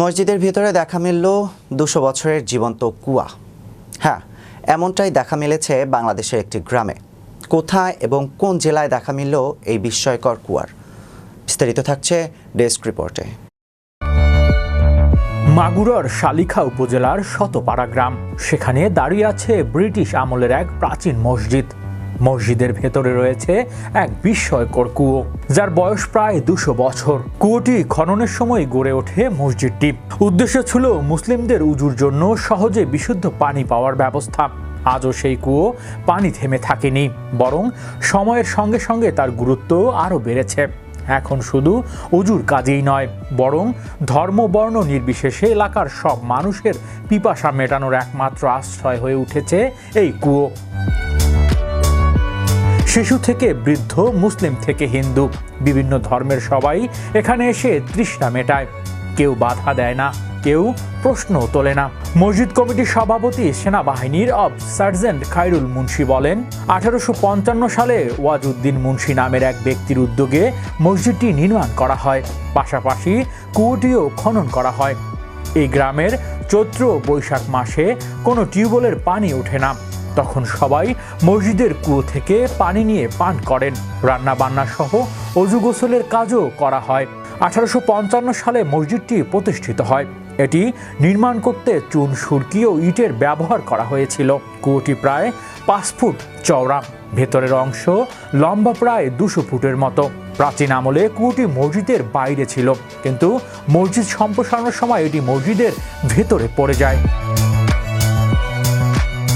মসজিদের ভিতরে দেখা মিলল দুশো বছরের জীবন্ত কুয়া। হ্যাঁ এমনটাই দেখা মিলেছে বাংলাদেশের একটি গ্রামে। কোথায় এবং কোন জেলায় দেখা মিলল এই বিস্ময়কর কুয়ার? বিস্তারিত থাকছে ডেস্ক রিপোর্টে। মাগুরার শালিখা উপজেলার শতপাড়া গ্রাম। সেখানে দাঁড়িয়ে আছে ব্রিটিশ আমলের এক প্রাচীন মসজিদ। মসজিদের ভেতরে রয়েছে এক বিস্ময়কর কুয়ো, যার বয়স প্রায় দুশো বছর। কুয়োটি খননের সময় গড়ে ওঠে মসজিদটি। উদ্দেশ্য ছিল মুসলিমদের উজুর জন্য সহজে বিশুদ্ধ পানি পাওয়ার ব্যবস্থা। আজও সেই কুয়ো পানি থেমে থাকেনি, বরং সময়ের সঙ্গে সঙ্গে তার গুরুত্ব আরও বেড়েছে। এখন শুধু অজুর কাজেই নয়, বরং ধর্ম, বর্ণ নির্বিশেষে এলাকার সব মানুষের পিপাসা মেটানোর একমাত্র আশ্রয় হয়ে উঠেছে এই কুয়ো। শিশু থেকে বৃদ্ধ, মুসলিম থেকে হিন্দু। বিভিন্ন ধর্মের সবাই এখানে এসে তৃষ্ণা মেটায়। কেউ বাধা দেয় না, কেউ প্রশ্ন তোলে না। মসজিদ কমিটির সভাপতি সেনাবাহিনীর অব সার্জেন্ট খাইরুল মুন্সি বলেন, আঠারোশো পঞ্চান্ন সালে ওয়াজউদ্দিন মুন্সি নামের এক ব্যক্তির উদ্যোগে মসজিদটি নির্মাণ করা হয়। পাশাপাশি কুয়োটিও খনন করা হয়। এই গ্রামের চৈত্র বৈশাখ মাসে কোনো টিউবওয়েলের পানি ওঠে না। তখন সবাই মসজিদের কুয়ো থেকে পানি নিয়ে পান করেন। রান্না বান্না সহ অজু গোসলের কাজও করা হয়। আঠারোশো পঞ্চান্ন সালে মসজিদটি প্রতিষ্ঠিত হয়। এটি নির্মাণ করতে চুন, সুরকি ও ইটের ব্যবহার করা হয়েছিল। কুয়োটি প্রায় পাঁচ ফুট চওড়া। ভেতরের অংশ লম্বা প্রায় দুশো ফুটের মতো। প্রাচীন আমলে কুয়োটি মসজিদের বাইরে ছিল, কিন্তু মসজিদ সম্প্রসারণের সময় এটি মসজিদের ভেতরে পড়ে যায়।